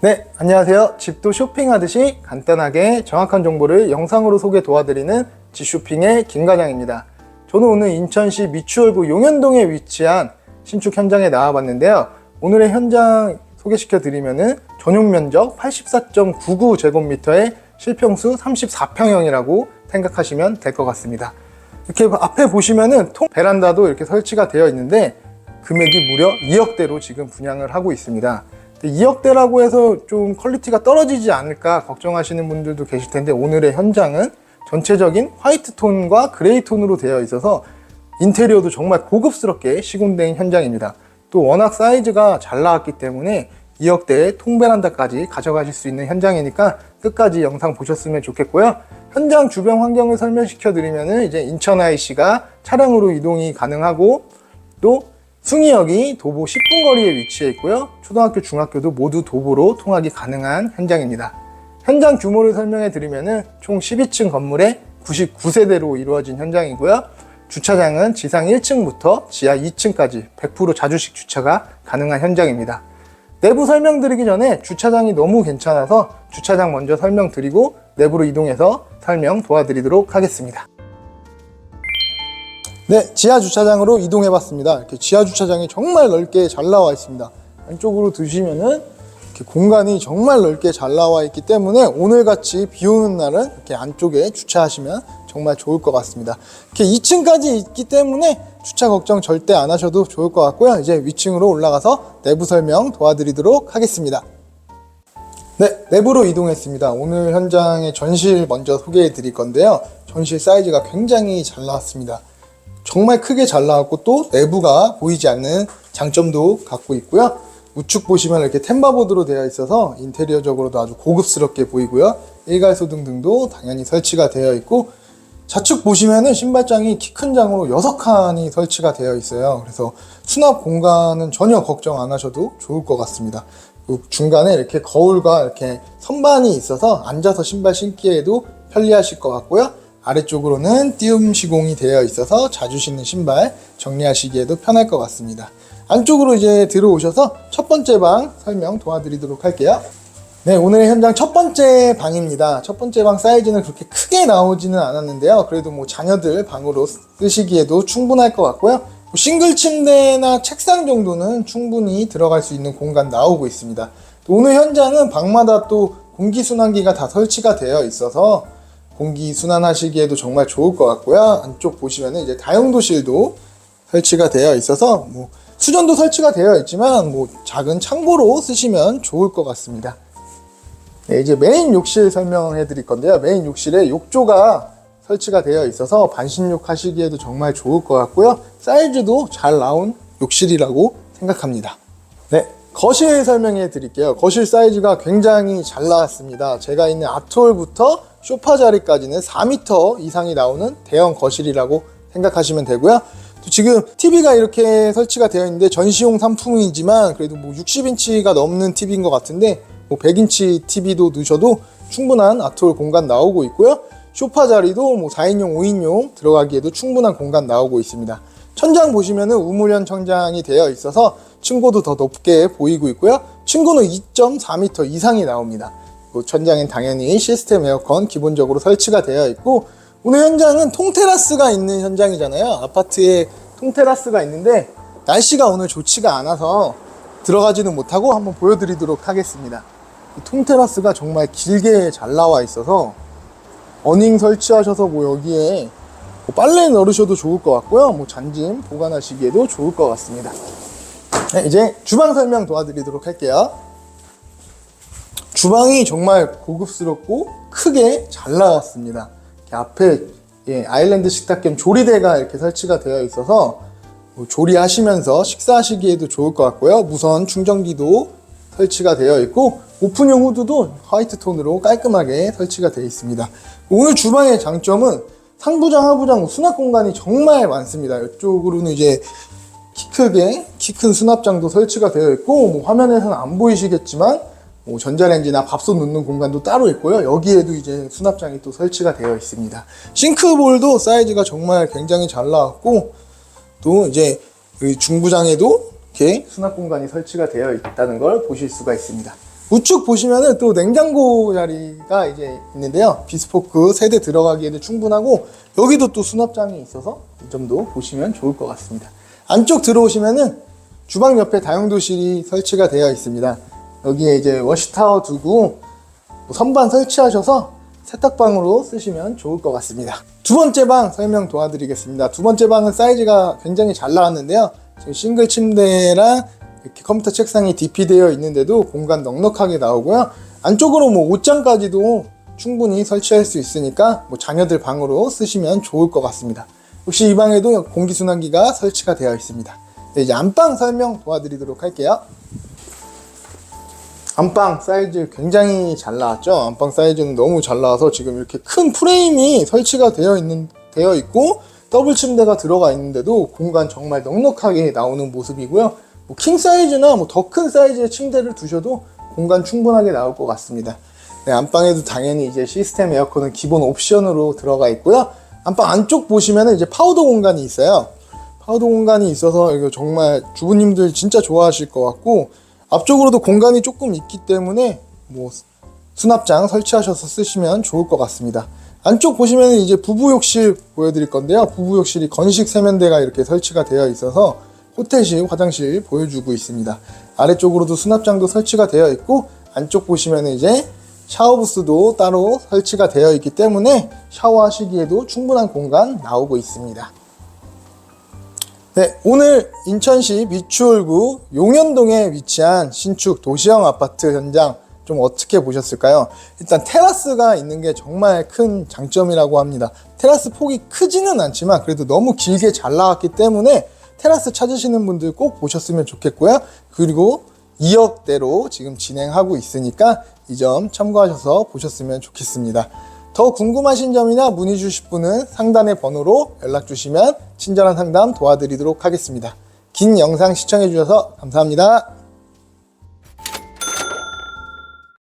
네, 안녕하세요. 집도 쇼핑하듯이 간단하게 정확한 정보를 영상으로 소개 도와드리는 지쇼핑의 김과장입니다. 저는 오늘 인천시 미추홀구 용현동에 위치한 신축 현장에 나와봤는데요. 오늘의 현장 소개시켜 드리면은 전용 면적 84.99제곱미터에 실평수 34평형이라고 생각하시면 될 것 같습니다. 이렇게 앞에 보시면은 통 베란다도 이렇게 설치가 되어 있는데 금액이 무려 2억대로 지금 분양을 하고 있습니다. 2억대라고 해서 좀 퀄리티가 떨어지지 않을까 걱정하시는 분들도 계실 텐데 오늘의 현장은 전체적인 화이트 톤과 그레이 톤으로 되어 있어서 인테리어도 정말 고급스럽게 시공된 현장입니다. 또 워낙 사이즈가 잘 나왔기 때문에 2억대의 통베란다까지 가져가실 수 있는 현장이니까 끝까지 영상 보셨으면 좋겠고요. 현장 주변 환경을 설명시켜 드리면은 이제 인천 IC가 차량으로 이동이 가능하고 또 숭이역이 도보 10분 거리에 위치해 있고요. 초등학교, 중학교도 모두 도보로 통학이 가능한 현장입니다. 현장 규모를 설명해 드리면은 총 12층 건물에 99세대로 이루어진 현장이고요. 주차장은 지상 1층부터 지하 2층까지 100% 자주식 주차가 가능한 현장입니다. 내부 설명드리기 전에 주차장이 너무 괜찮아서 주차장 먼저 설명드리고 내부로 이동해서 설명 도와드리도록 하겠습니다. 네, 지하 주차장으로 이동해 봤습니다. 이렇게 지하 주차장이 정말 넓게 잘 나와 있습니다. 안쪽으로 드시면은 이렇게 공간이 정말 넓게 잘 나와 있기 때문에 오늘 같이 비 오는 날은 이렇게 안쪽에 주차하시면 정말 좋을 것 같습니다. 이렇게 2층까지 있기 때문에 주차 걱정 절대 안 하셔도 좋을 것 같고요. 이제 위층으로 올라가서 내부 설명 도와드리도록 하겠습니다. 네, 내부로 이동했습니다. 오늘 현장의 전실 먼저 소개해 드릴 건데요. 전실 사이즈가 굉장히 잘 나왔습니다. 정말 크게 잘 나왔고 또 내부가 보이지 않는 장점도 갖고 있고요. 우측 보시면 이렇게 템바보드로 되어 있어서 인테리어적으로도 아주 고급스럽게 보이고요. 일괄 소등 등도 당연히 설치가 되어 있고 좌측 보시면은 신발장이 키 큰 장으로 6칸이 설치가 되어 있어요. 그래서 수납 공간은 전혀 걱정 안 하셔도 좋을 것 같습니다. 그 중간에 이렇게 거울과 이렇게 선반이 있어서 앉아서 신발 신기에도 편리하실 것 같고요. 아래쪽으로는 띄움 시공이 되어 있어서 자주 신는 신발 정리하시기에도 편할 것 같습니다. 안쪽으로 이제 들어오셔서 첫 번째 방 설명 도와드리도록 할게요. 네, 오늘의 현장 첫 번째 방입니다. 첫 번째 방 사이즈는 그렇게 크게 나오지는 않았는데요. 그래도 뭐 자녀들 방으로 쓰시기에도 충분할 것 같고요. 뭐 싱글 침대나 책상 정도는 충분히 들어갈 수 있는 공간 나오고 있습니다. 또 오늘 현장은 방마다 또 공기순환기가 다 설치가 되어 있어서 공기 순환하시기에도 정말 좋을 것 같고요. 안쪽 보시면은 이제 다용도실도 설치가 되어 있어서 뭐 수전도 설치가 되어 있지만 뭐 작은 창고로 쓰시면 좋을 것 같습니다. 네, 이제 메인 욕실 설명해 드릴 건데요. 메인 욕실에 욕조가 설치가 되어 있어서 반신욕 하시기에도 정말 좋을 것 같고요. 사이즈도 잘 나온 욕실이라고 생각합니다. 네, 거실 설명해 드릴게요. 거실 사이즈가 굉장히 잘 나왔습니다. 제가 있는 앞톨부터 쇼파 자리까지는 4m 이상이 나오는 대형 거실이라고 생각하시면 되고요. 또 지금 TV가 이렇게 설치가 되어 있는데 전시용 상품이지만 그래도 뭐 60인치가 넘는 TV인 것 같은데 뭐 100인치 TV도 넣으셔도 충분한 아톨 공간 나오고 있고요. 쇼파 자리도 뭐 4인용, 5인용 들어가기에도 충분한 공간 나오고 있습니다. 천장 보시면은 우물형 천장이 되어 있어서 층고도 더 높게 보이고 있고요. 층고는 2.4m 이상이 나옵니다. 그 천장엔 당연히 시스템 에어컨 기본적으로 설치가 되어 있고 오늘 현장은 통테라스가 있는 현장이잖아요. 아파트에 통테라스가 있는데 날씨가 오늘 좋지가 않아서 들어가지는 못하고 한번 보여드리도록 하겠습니다. 이 통테라스가 정말 길게 잘 나와 있어서 어닝 설치하셔서 뭐 여기에 뭐 빨래 넣으셔도 좋을 것 같고요. 뭐 잔짐 보관하시기에도 좋을 것 같습니다. 네, 이제 주방 설명 도와드리도록 할게요. 주방이 정말 고급스럽고 크게 잘 나왔습니다. 앞에 예, 아일랜드 식탁 겸 조리대가 이렇게 설치가 되어 있어서 뭐 조리하시면서 식사하시기에도 좋을 것 같고요. 무선 충전기도 설치가 되어 있고 오픈형 후드도 화이트 톤으로 깔끔하게 설치가 되어 있습니다. 오늘 주방의 장점은 상부장, 하부장 수납 공간이 정말 많습니다. 이쪽으로는 이제 키 크게 키 큰 수납장도 설치가 되어 있고 뭐 화면에서는 안 보이시겠지만 뭐 전자레인지나 밥솥 넣는 공간도 따로 있고요. 여기에도 이제 수납장이 또 설치가 되어 있습니다. 싱크볼도 사이즈가 정말 굉장히 잘 나왔고 또 이제 그 중부장에도 이렇게 수납 공간이 설치가 되어 있다는 걸 보실 수가 있습니다. 우측 보시면은 또 냉장고 자리가 이제 있는데요. 비스포크 세대 들어가기에도 충분하고 여기도 또 수납장이 있어서 이 점도 보시면 좋을 것 같습니다. 안쪽 들어오시면은 주방 옆에 다용도실이 설치가 되어 있습니다. 여기에 이제 워시타워 두고 뭐 선반 설치하셔서 세탁방으로 쓰시면 좋을 것 같습니다. 두 번째 방 설명 도와드리겠습니다. 두 번째 방은 사이즈가 굉장히 잘 나왔는데요. 지금 싱글 침대랑 이렇게 컴퓨터 책상이 DP 되어 있는데도 공간 넉넉하게 나오고요. 안쪽으로 뭐 옷장까지도 충분히 설치할 수 있으니까 뭐 자녀들 방으로 쓰시면 좋을 것 같습니다. 혹시 이 방에도 공기순환기가 설치가 되어 있습니다. 네, 이제 안방 설명 도와드리도록 할게요. 안방 사이즈 굉장히 잘 나왔죠. 안방 사이즈는 너무 잘 나와서 지금 이렇게 큰 프레임이 설치가 되어 있는 되어 있고 더블 침대가 들어가 있는데도 공간 정말 넉넉하게 나오는 모습이고요. 뭐 킹 사이즈나 뭐 더 큰 사이즈의 침대를 두셔도 공간 충분하게 나올 것 같습니다. 네, 안방에도 당연히 이제 시스템 에어컨은 기본 옵션으로 들어가 있고요. 안방 안쪽 보시면은 이제 파우더 공간이 있어요. 파우더 공간이 있어서 이거 정말 주부님들 진짜 좋아하실 것 같고 앞쪽으로도 공간이 조금 있기 때문에 뭐 수납장 설치하셔서 쓰시면 좋을 것 같습니다. 안쪽 보시면 이제 부부 욕실 보여드릴 건데요. 부부 욕실이 건식 세면대가 이렇게 설치가 되어 있어서 호텔식 화장실 보여주고 있습니다. 아래쪽으로도 수납장도 설치가 되어 있고 안쪽 보시면 이제 샤워부스도 따로 설치가 되어 있기 때문에 샤워하시기에도 충분한 공간 나오고 있습니다. 네, 오늘 인천시 미추홀구 용현동에 위치한 신축 도시형 아파트 현장 좀 어떻게 보셨을까요? 일단 테라스가 있는 게 정말 큰 장점이라고 합니다. 테라스 폭이 크지는 않지만 그래도 너무 길게 잘 나왔기 때문에 테라스 찾으시는 분들 꼭 보셨으면 좋겠고요. 그리고 2억대로 지금 진행하고 있으니까 이 점 참고하셔서 보셨으면 좋겠습니다. 더 궁금하신 점이나 문의 주실 분은 상단의 번호로 연락 주시면 친절한 상담 도와드리도록 하겠습니다. 긴 영상 시청해 주셔서 감사합니다.